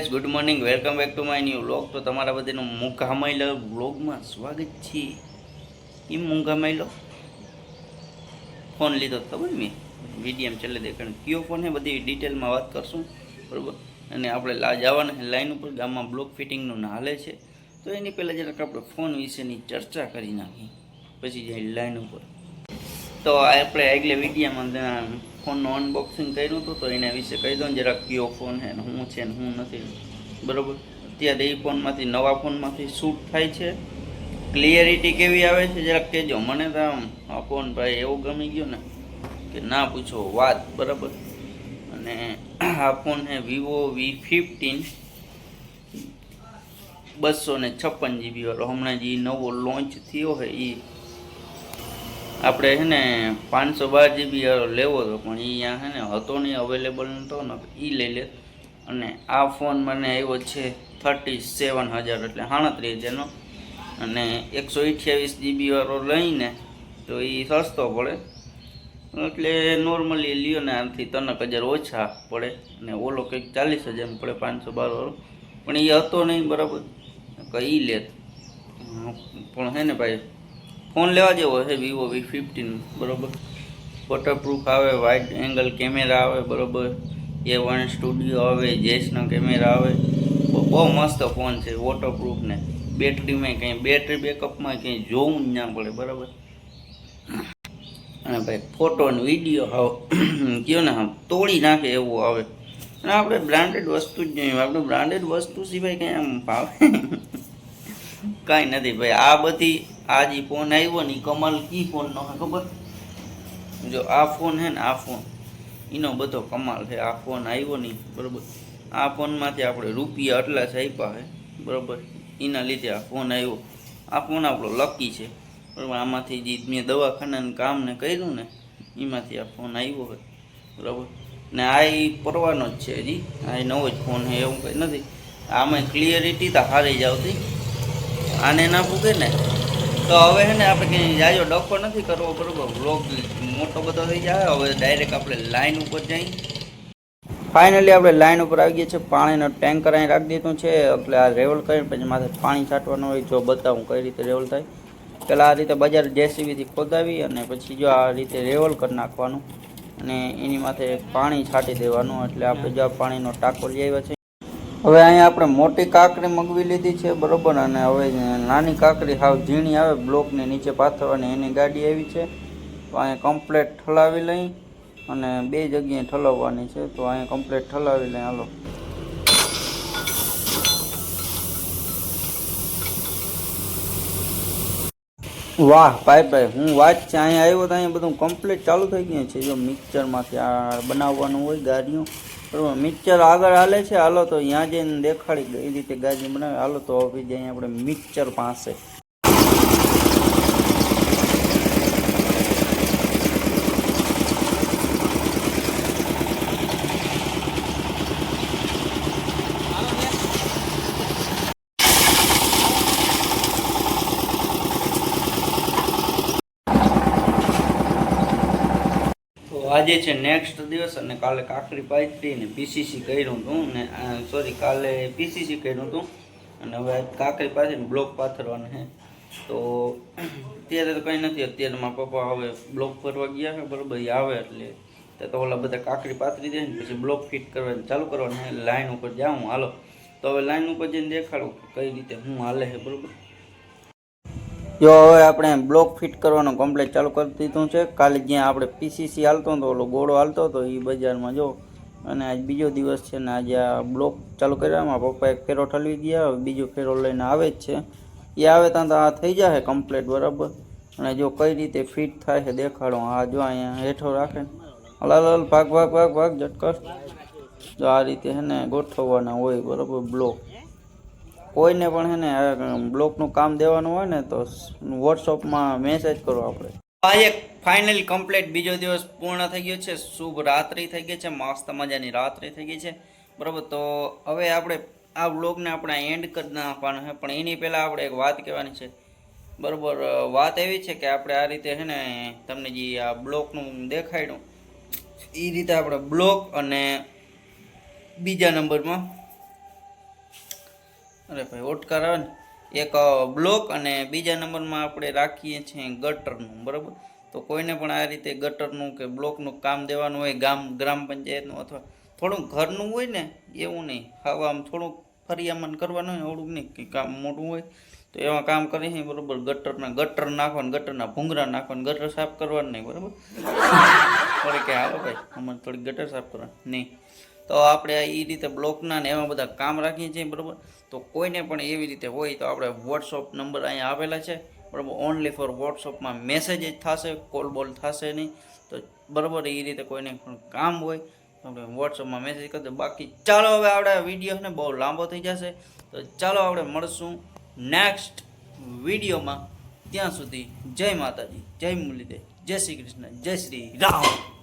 Guys good morning welcome back to my new vlog તો તમારા બધાનું મુંઘામાઈલો વ્લોગમાં સ્વાગત છે. કેમ મુંઘામાઈલો ફોન લીધો ખબર મેં? મીડિયમ ચાલે દેખાણ કયો ફોન હે બધી ડિટેલમાં વાત કરશું. બરાબર? અને આપણે જવાના છે લાઈન ઉપર. ગામમાં બ્લોક ફિટિંગનું નાલે છે. તો એની પહેલાં જરાક આપણે ફોન વિશેની ચર્ચા કરી નાખી પછી જાય લાઈન ઉપર. તો આપણે આગલે વિડીયોમાં ફોનનું અનબોક્સિંગ કર્યું હતું તો એના વિશે કહી દો જરાક કયો ફોન છે ને શું છે ને શું નથી. બરાબર? અત્યારે એ ફોનમાંથી, નવા ફોનમાંથી શૂટ થાય છે. ક્લિયરિટી કેવી આવે છે જરાક કહેજો. મને તો આમ, આ ફોન ભાઈ એવું ગમી ગયો ને કે ના પૂછો વાત, બરાબર? અને આ ફોન છે વિવો વી ફિફ્ટીન બસો ને છપ્પન જીબી વાળો. હમણાં જે નવો લોન્ચ થયો છે એ આપણે છે ને પાંચસો બાર જીબી લેવો હતો પણ એ અહીંયા છે ને હતો નહીં અવેલેબલ નહોતો ને એ લઈ લે. અને આ ફોન મને આવ્યો છે થર્ટી સેવન હજાર, એટલે સાડત્રીસ હજારનો. અને એકસો અઠ્યાવીસ જીબી વાળો લઈને તો એ સસ્તો પડે. એટલે નોર્મલી લ્યો ને આનાથી તનક હજાર ઓછા પડે. અને ઓલો કંઈક ચાલીસ હજારનો પડે, પાંચસો બાર વાળો. પણ એ હતો નહીં બરાબર. કઈ લે. પણ હે ને ભાઈ ફોન લેવા જેવો છે વિવો વી ફિફ્ટીન બરાબર? વોટરપ્રૂફ આવે વાઇડ એંગલ કેમેરા આવે, બરાબર? એ વન સ્ટુડિયો આવે, જેસનો કેમેરા આવે. બહુ મસ્ત ફોન છે વોટરપ્રૂફ ને. બેટરીમાં કંઈ બેટરી બેકઅપમાં કંઈ જોવું જ ના પડે, બરાબર? અને ભાઈ ફોટો અને વીડિયો હાવ કયો ને, આમ તોડી નાખે એવું આવે. અને આપણે બ્રાન્ડેડ વસ્તુ જ જોઈએ, આપણે બ્રાન્ડેડ વસ્તુ સિવાય કંઈ આમ ભાવે. કાંઈ નથી, ભાઈ, આ બધી આ જે ફોન આવ્યો ને કમાલ કી ફોનનો હા ખબર? જો આ ફોન હે ને આ ફોન એનો બધો કમાલ છે આ ફોન આવ્યો નહીં બરાબર. આ ફોનમાંથી આપણે રૂપિયા આટલા જ આપ્યા છે બરાબર. એના લીધે આ ફોન આવ્યો. આ ફોન આપણો લકી છે. બરાબર. આમાંથી જે મેં દવાખાનાનું કામ ને કર્યું ને એમાંથી આ ફોન આવ્યો હોય બરાબર. ને આ એ પરવાનો જ છે હજી. આ નવો જ ફોન છે એવું કંઈ નથી. આમાં ક્લિયરિટી તો હારી જ આવતી. આને ના પૂગે ને તો હવે છે ને આપણે કંઈ જાજો ડખો નથી કરવો, બરોબર? વ્લોગ મોટો બધો થઈ જાય, હવે ડાયરેક્ટ આપણે લાઈન ઉપર જઈ. ફાઇનલી આપણે લાઈન ઉપર આવી ગયા છે પાણીનો ટેન્કર અહીં રાખી દીધું છે, એટલે આ રેવલ કરીને પછી માથે પાણી છાંટવાનું હોય, જો બતાવું કઈ રીતે રેવલ થાય. પહેલાં આ રીતે બજાર જેસીબીથી ખોદાવી અને પછી જો આ રીતે રેવલ કરી નાખવાનું અને એની માથે પાણી છાંટી દેવાનું, એટલે આપણે જો પાણીનો ટાંકો લઈ આવ્યા છે. હવે અહીંયા આપણે મોટી કાંકરી મગવી લીધી છે, બરોબર? અને હવે નાની કાંકરી હાવ ઝીણી આવે, બ્લોકની નીચે પાથરવાની એની ગાડી આવી છે. તો અહીંયા કમ્પ્લેટ ઠલાવી લઈ અને બે જગ્યાએ ઠલાવવાની છે. તો અહીંયા કમ્પ્લેટ ઠલાવી લઈ, હાલો. વાહ, ભાઈ ભાઈ, હું વાત છે, અહીંયા આવ્યો તો અહીંયા બધું કમ્પ્લીટ ચાલુ થઈ ગયું છે. જો મિક્સરમાંથી આ બનાવવાનું હોય ગાડીઓ. બરાબર મિક્સર આગળ હાલે છે. હાલો તો ત્યાં જઈને દેખાડી એ રીતે ગાજી બનાવે. હાલો તો હવે જઈએ આપણે મિક્સર પાસે તો આજે છે નેક્સ્ટ દિવસ અને કાલે કાકડી પાથરી ને પીસીસી કર્યું હતું ને સોરી કાલે પીસીસી કર્યું હતું. અને હવે કાકડી પાથરીને બ્લોક પાથરવાનું છે. તો અત્યારે તો કંઈ નથી, અત્યારે મારા પપ્પા હવે બ્લોક ફરવા ગયા છે, બરાબર એ આવે એટલે. તો ઓલા બધા કાકડી પાથરી દે ને, પછી બ્લોક ફિટ કરવાની, ચાલુ કરવાની લાઈન ઉપર જાઉં, હાલો. તો હવે લાઈન ઉપર જઈને દેખાડું કઈ રીતે હું હાલે છે, બરાબર? જો હવે આપણે બ્લોક ફિટ કરવાનું કમ્પ્લેટ ચાલુ કરી દીધું છે. કાલે જ્યાં આપણે પીસીસી હાલતો હતો, ઓલો ગોળો હાલતો હતો એ બજારમાં જો. અને આજ બીજો દિવસ છે ને આજે આ બ્લોક ચાલુ કર્યા, મારા પપ્પા એક ફેરો ઠલવી ગયા બીજો ફેરો લઈને આવે જ છે. એ આવે ત્યાં તો આ થઈ જશે કમ્પ્લેટ બરાબર. અને જો કઈ રીતે ફિટ થાય છે દેખાડો. આ જો અહીંયા હેઠો રાખે. હલાલ હલ હલ, ભાગ ભાગ ભાગ ભાગ ઝટકર જો આ રીતે છે ને ગોઠવવાના હોય બરાબર બ્લોક કોઈને પણ છે ને બ્લોકનું કામ દેવાનું હોય ને, તો વોટ્સઅપમાં મેસેજ કરો આપણે. આ એક ફાઇનલી કમ્પ્લીટ બીજો દિવસ પૂર્ણ થઈ ગયો છે. શુભ રાત્રિ થઈ ગઈ છે. મસ્ત મજાની રાત્રિ થઈ ગઈ છે. બરાબર, તો હવે આપણે આ બ્લોગને આપણે એન્ડ કરી નાખવાનો છે. પણ એની પહેલાં આપણે એક વાત કહેવાની છે. બરાબર વાત એવી છે કે આપણે આ રીતે છે ને, તમને જે આ બ્લોકનું દેખાડ્યું એ રીતે આપણે બ્લોક અને બીજા નંબરમાં અરે ભાઈ, ઓટકાર આવે ને, એક બ્લોક અને બીજા નંબરમાં આપણે રાખીએ છીએ ગટરનું, બરાબર? તો કોઈને પણ આ રીતે ગટરનું કે બ્લોકનું કામ દેવાનું હોય, ગામ, ગ્રામ પંચાયતનું અથવા થોડુંક ઘરનું હોય ને, એવું નહીં. હવે આમ થોડુંક ફરિયામન કરવાનું હોય ઓળું નહીં કે કામ મોટું હોય, તો એમાં કામ કરીએ છીએ, બરાબર? ગટરના, ગટર નાખવાનું ગટરના ભૂંગરા નાખવાનું ગટર સાફ કરવાનું નહીં, બરાબર? થોડી કે હાલો ભાઈ, અમારે થોડી ગટર સાફ કરવાનું નહીં. તો આપણે એ રીતે બ્લોકના ને એવા બધા કામ રાખીએ છીએ, બરાબર? તો કોઈને પણ એવી રીતે હોય તો આપણે વોટ્સઅપ નંબર અહીંયા આપેલા છે. બરાબર ઓનલી ફોર વોટ્સઅપમાં મેસેજ જ થશે કોલ બોલ થશે નહીં. તો બરાબર એ રીતે કોઈને પણ કામ હોય તો આપણે વોટ્સઅપમાં મેસેજ કરી દો. બાકી ચાલો હવે આપણે વિડીયોને બહુ લાંબો થઈ જશે. તો ચાલો આપણે મળશું નેક્સ્ટ વિડીયોમાં. ત્યાં સુધી જય માતાજી, જય મુરલીધર, જય શ્રી કૃષ્ણ, જય શ્રી રામ.